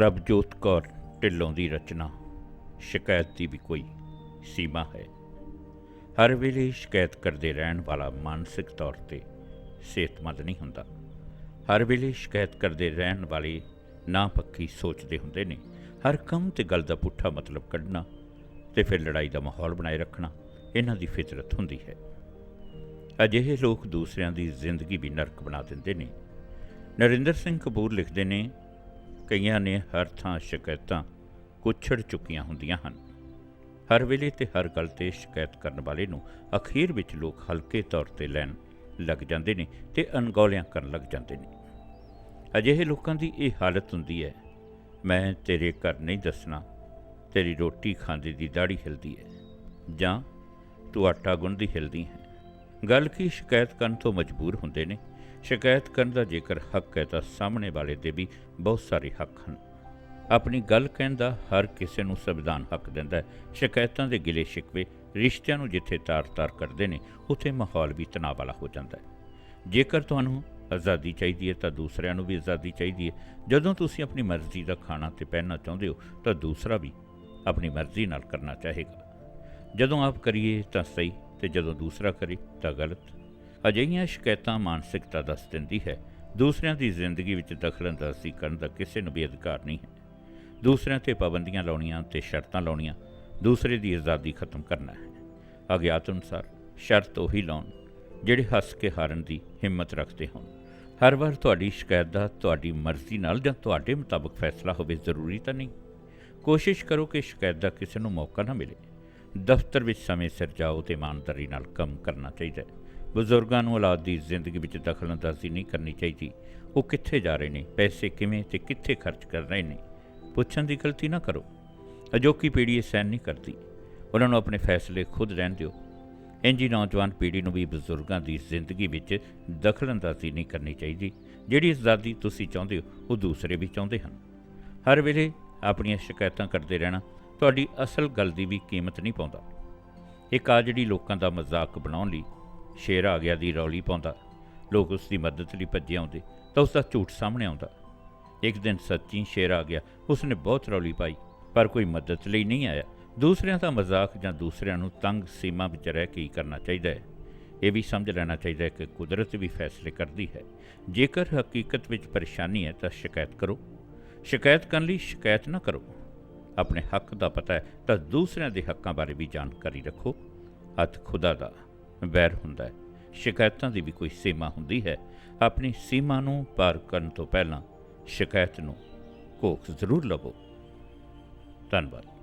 ਪ੍ਰਭਜੋਤ ਕੌਰ ਢਿੱਲੋਂ ਦੀ ਰਚਨਾ। ਸ਼ਿਕਾਇਤ ਦੀ ਵੀ ਕੋਈ ਸੀਮਾ ਹੈ। ਹਰ ਵੇਲੇ ਸ਼ਿਕਾਇਤ ਕਰਦੇ ਰਹਿਣ ਵਾਲਾ ਮਾਨਸਿਕ ਤੌਰ ਤੇ ਸਿਹਤਮੰਦ ਨਹੀਂ ਹੁੰਦਾ। ਹਰ ਵੇਲੇ ਸ਼ਿਕਾਇਤ ਕਰਦੇ ਰਹਿਣ ਵਾਲੇ ਨਾ ਪੱਕੀ ਸੋਚਦੇ ਹੁੰਦੇ ਨੇ, ਹਰ ਕੰਮ ਤੇ ਗੱਲ ਦਾ ਪੁੱਠਾ ਮਤਲਬ ਕੱਢਣਾ ਤੇ ਫਿਰ ਲੜਾਈ ਦਾ ਮਾਹੌਲ ਬਣਾਏ ਰੱਖਣਾ, ਇਹਨਾਂ ਦੀ ਫਿਤਰਤ ਹੁੰਦੀ ਹੈ। ਅਜਿਹੇ ਲੋਕ ਦੂਸਰਿਆਂ ਦੀ ਜ਼ਿੰਦਗੀ ਵੀ ਨਰਕ ਬਣਾ ਦਿੰਦੇ ਨੇ। ਨਰਿੰਦਰ ਸਿੰਘ ਕਪੂਰ ਲਿਖਦੇ ਨੇ ਕਈਆਂ ਨੇ ਹਰ ਥਾਂ ਸ਼ਿਕਾਇਤਾਂ ਕੁਛੜ ਚੁੱਕੀਆਂ ਹੁੰਦੀਆਂ ਹਨ। ਹਰ ਵੇਲੇ ਤੇ ਹਰ ਗੱਲ ਤੇ ਸ਼ਿਕਾਇਤ ਕਰਨ ਵਾਲੇ ਨੂੰ ਅਖੀਰ ਵਿੱਚ ਲੋਕ ਹਲਕੇ ਤੌਰ ਤੇ ਲੈਣ ਲੱਗ ਜਾਂਦੇ ਨੇ ਤੇ ਅਣਗੌਲਿਆਂ ਕਰਨ ਲੱਗ ਜਾਂਦੇ ਨੇ। ਅਜਿਹੇ ਲੋਕਾਂ ਦੀ ਇਹ ਹਾਲਤ ਹੁੰਦੀ ਹੈ, ਮੈਂ ਤੇਰੇ ਘਰ ਨਹੀਂ ਦੱਸਣਾ, ਤੇਰੀ ਰੋਟੀ ਖਾਂਦੇ ਦੀ ਦਾੜੀ ਹਿਲਦੀ ਹੈ, ਜਾਂ ਤੂੰ ਆਟਾ ਗੁੰਨਦੀ ਹਿਲਦੀ ਹੈ। ਗੱਲ ਕੀ ਸ਼ਿਕਾਇਤ ਕਰਨ ਤੋਂ ਮਜਬੂਰ ਹੁੰਦੇ ਨੇ? ਸ਼ਿਕਾਇਤ ਕਰਨ ਦਾ ਜੇਕਰ ਹੱਕ ਹੈ ਤਾਂ ਸਾਹਮਣੇ ਵਾਲੇ ਦੇ ਵੀ ਬਹੁਤ ਸਾਰੇ ਹੱਕ ਹਨ। ਆਪਣੀ ਗੱਲ ਕਹਿਣ ਦਾ ਹਰ ਕਿਸੇ ਨੂੰ ਸੰਵਿਧਾਨ ਹੱਕ ਦਿੰਦਾ ਹੈ। ਸ਼ਿਕਾਇਤਾਂ ਦੇ ਗਿਲੇ ਸ਼ਿਕਵੇ ਰਿਸ਼ਤਿਆਂ ਨੂੰ ਜਿੱਥੇ ਤਾਰ-ਤਾਰ ਕਰਦੇ ਨੇ, ਉੱਥੇ ਮਾਹੌਲ ਵੀ ਤਣਾਅ ਵਾਲਾ ਹੋ ਜਾਂਦਾ ਹੈ। ਜੇਕਰ ਤੁਹਾਨੂੰ ਆਜ਼ਾਦੀ ਚਾਹੀਦੀ ਹੈ ਤਾਂ ਦੂਸਰਿਆਂ ਨੂੰ ਵੀ ਆਜ਼ਾਦੀ ਚਾਹੀਦੀ ਹੈ। ਜਦੋਂ ਤੁਸੀਂ ਆਪਣੀ ਮਰਜ਼ੀ ਦਾ ਖਾਣਾ ਤੇ ਪਹਿਨਣਾ ਚਾਹੁੰਦੇ ਹੋ, ਤਾਂ ਦੂਸਰਾ ਵੀ ਆਪਣੀ ਮਰਜ਼ੀ ਨਾਲ ਕਰਨਾ ਚਾਹੇਗਾ। ਜਦੋਂ ਆਪ ਕਰੀਏ ਤਾਂ ਸਹੀ ਤੇ ਜਦੋਂ ਦੂਸਰਾ ਕਰੇ ਤਾਂ ਗਲਤ। ਅਜਿਹੀਆਂ ਸ਼ਿਕਾਇਤਾਂ ਮਾਨਸਿਕਤਾ ਦੱਸ ਦਿੰਦੀ ਹੈ। ਦੂਸਰਿਆਂ ਦੀ ਜ਼ਿੰਦਗੀ ਵਿੱਚ ਦਖਲਅੰਦਾਜ਼ੀ ਕਰਨ ਦਾ ਕਿਸੇ ਨੂੰ ਵੀ ਅਧਿਕਾਰ ਨਹੀਂ ਹੈ। ਦੂਸਰਿਆਂ ਤੇ ਪਾਬੰਦੀਆਂ ਲਾਉਣੀਆਂ ਤੇ ਸ਼ਰਤਾਂ ਲਾਉਣੀਆਂ ਦੂਸਰੇ ਦੀ ਆਜ਼ਾਦੀ ਖਤਮ ਕਰਨਾ ਹੈ। ਅਗਿਆਤ ਅਨੁਸਾਰ ਸ਼ਰਤ ਉਹੀ ਲਾਉਣ ਜਿਹੜੇ ਹੱਸ ਕੇ ਹਾਰਨ ਦੀ ਹਿੰਮਤ ਰੱਖਦੇ ਹੋਣ। ਹਰ ਵਾਰ ਤੁਹਾਡੀ ਸ਼ਿਕਾਇਤ ਦਾ ਤੁਹਾਡੀ ਮਰਜ਼ੀ ਨਾਲ ਜਾਂ ਤੁਹਾਡੇ ਮੁਤਾਬਕ ਫੈਸਲਾ ਹੋਵੇ ਜ਼ਰੂਰੀ ਤਾਂ ਨਹੀਂ। ਕੋਸ਼ਿਸ਼ ਕਰੋ ਕਿ ਸ਼ਿਕਾਇਤ ਦਾ ਕਿਸੇ ਨੂੰ ਮੌਕਾ ਨਾ ਮਿਲੇ। ਦਫ਼ਤਰ ਵਿੱਚ ਸਮੇਂ ਸਿਰ ਜਾਓ ਤੇ ਇਮਾਨਦਾਰੀ ਨਾਲ ਕੰਮ ਕਰਨਾ ਚਾਹੀਦਾ ਹੈ। ਬਜ਼ੁਰਗਾਂ ਨੂੰ ਔਲਾਦ ਦੀ ਜ਼ਿੰਦਗੀ ਵਿੱਚ ਦਖਲਅੰਦਾਜ਼ੀ ਨਹੀਂ ਕਰਨੀ ਚਾਹੀਦੀ। ਉਹ ਕਿੱਥੇ ਜਾ ਰਹੇ ਨੇ? ਪੈਸੇ ਕਿਵੇਂ ਤੇ ਕਿੱਥੇ ਖਰਚ ਕਰ ਰਹੇ ਨੇ? ਪੁੱਛਣ ਦੀ ਗਲਤੀ ਨਾ ਕਰੋ। ਅਜੋਕੀ ਪੀੜ੍ਹੀ ਇਹ ਸਹਿਣ ਨਹੀਂ ਕਰਦੀ। ਉਹਨਾਂ ਨੂੰ ਆਪਣੇ ਫੈਸਲੇ ਖੁਦ ਰਹਿਣ ਦਿਓ। ਇੰਜੀ ਨੌਜਵਾਨ ਪੀੜ੍ਹੀ ਨੂੰ ਵੀ ਬਜ਼ੁਰਗਾਂ ਦੀ ਜ਼ਿੰਦਗੀ ਵਿੱਚ ਦਖਲਅੰਦਾਜ਼ੀ ਨਹੀਂ ਕਰਨੀ ਚਾਹੀਦੀ। ਜਿਹੜੀ ਆਜ਼ਾਦੀ ਤੁਸੀਂ ਚਾਹੁੰਦੇ ਹੋ, ਉਹ ਦੂਸਰੇ ਵੀ ਚਾਹੁੰਦੇ ਹਨ। ਹਰ ਵੇਲੇ ਆਪਣੀਆਂ ਸ਼ਿਕਾਇਤਾਂ ਕਰਦੇ ਰਹਿਣਾ ਤੁਹਾਡੀ ਅਸਲ ਗੱਲ ਦੀ ਵੀ ਕੀਮਤ ਨਹੀਂ ਪਾਉਂਦਾ। ਇੱਕ ਆ ਜਿਹੜੀ ਲੋਕਾਂ ਦਾ ਮਜ਼ਾਕ ਬਣਾਉਣ ਲਈ ਸ਼ੇਰ ਆ ਗਿਆ ਦੀ ਰੌਲੀ ਪਾਉਂਦਾ। ਲੋਕ ਉਸ ਦੀ ਮਦਦ ਲਈ ਭੱਜੇ ਆਉਂਦੇ, ਤਾਂ ਉਸ ਦਾ ਝੂਠ ਸਾਹਮਣੇ ਆਉਂਦਾ। ਇੱਕ ਦਿਨ ਸੱਚੀ ਸ਼ੇਰ ਆ ਗਿਆ। ਉਸ ਨੇ ਬਹੁਤ ਰੌਲੀ ਪਾਈ, ਪਰ ਕੋਈ ਮਦਦ ਲਈ ਨਹੀਂ ਆਇਆ। ਦੂਸਰਿਆਂ ਦਾ ਮਜ਼ਾਕ ਜਾਂ ਦੂਸਰਿਆਂ ਨੂੰ ਤੰਗ ਸੀਮਾ ਵਿੱਚ ਰਹਿ ਕੇ ਹੀ ਕਰਨਾ ਚਾਹੀਦਾ ਹੈ। ਇਹ ਵੀ ਸਮਝ ਲੈਣਾ ਚਾਹੀਦਾ ਹੈ ਕਿ ਕੁਦਰਤ ਵੀ ਫੈਸਲੇ ਕਰਦੀ ਹੈ। ਜੇਕਰ ਹਕੀਕਤ ਵਿੱਚ ਪਰੇਸ਼ਾਨੀ ਹੈ, ਤਾਂ ਸ਼ਿਕਾਇਤ ਕਰੋ। ਸ਼ਿਕਾਇਤ ਕਰਨ ਲਈ ਸ਼ਿਕਾਇਤ ਨਾ ਕਰੋ। ਆਪਣੇ ਹੱਕ ਦਾ ਪਤਾ ਹੈ, ਤਾਂ ਦੂਸਰਿਆਂ ਦੇ ਹੱਕਾਂ ਬਾਰੇ ਵੀ ਜਾਣਕਾਰੀ ਰੱਖੋ। ਹੱਥ ਖੁਦਾ ਦਾ। ਵੈਰ ਹੁੰਦਾ ਹੈ। ਸ਼ਿਕਾਇਤਾਂ ਦੀ ਵੀ ਕੋਈ ਸੀਮਾ ਹੁੰਦੀ ਹੈ। ਆਪਣੀ ਸੀਮਾ ਨੂੰ ਪਾਰ ਕਰਨ ਤੋਂ ਪਹਿਲਾਂ ਸ਼ਿਕਾਇਤ ਨੂੰ ਕੋਖ ਜ਼ਰੂਰ ਲਵੋ। ਧੰਨਵਾਦ।